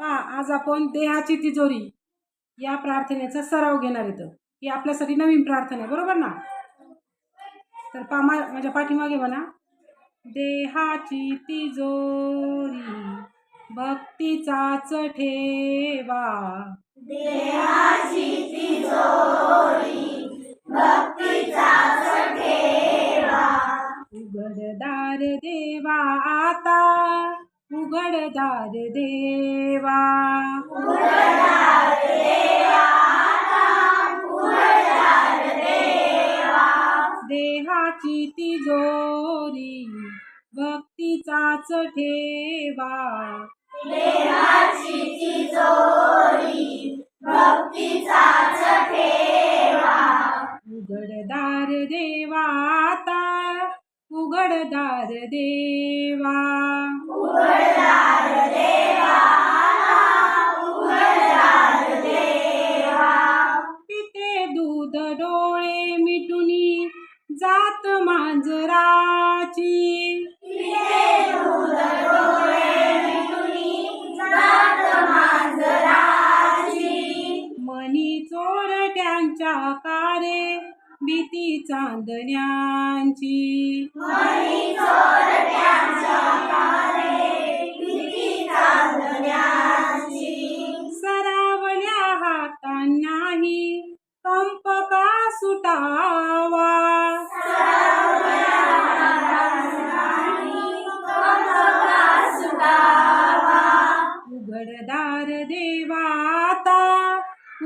पहा आज आपण देहाची तिजोरी या प्रार्थनेचा सराव घेणार येतं ही आपल्यासाठी नवीन प्रार्थना आहे बरोबर ना? तर पा मा माझ्या पाठीमागे म्हणा. देहाची तिजोरी भक्तीचाच ठेवा उघडदार देवा आता. उघडदार देवा. देहाची तिजोरी भक्तीचाच ठेवा. उघडदार देवा पिते दूध डोळे मिटुनी जात मांजराची मनी कारे भीती चांदण्यांची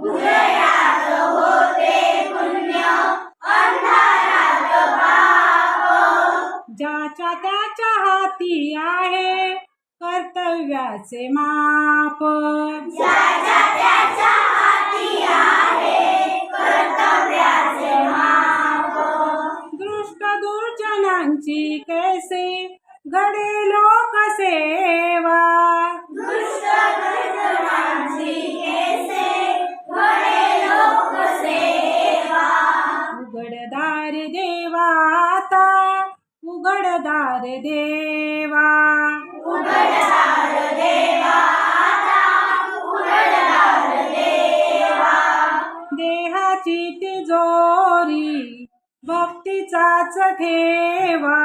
उजेडात होते पुण्य अंधारात पाप. ज्याच्या त्याच्या हाती आहे कर्तव्याचे माप. दृष्ट दुर्जनांची कैसे घडे लोक सेवा. उघडदार देवा आता उघडदार देवा. भक्तीचाच ठेवा.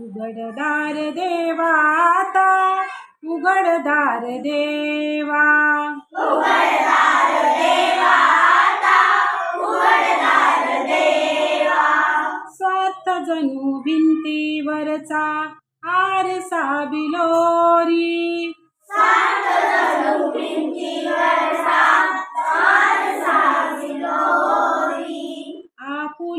उघडदार देवा आता उघडदार देवा. सात जणू भिंतीवरचा आरसा बिलोरी.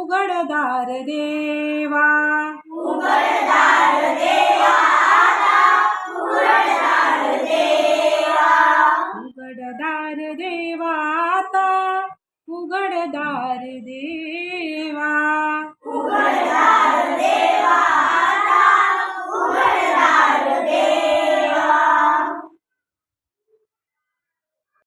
उघडदार देवा उघडदार देवा उघडदार देवा उघडदार देवा आता. उघडदार देवा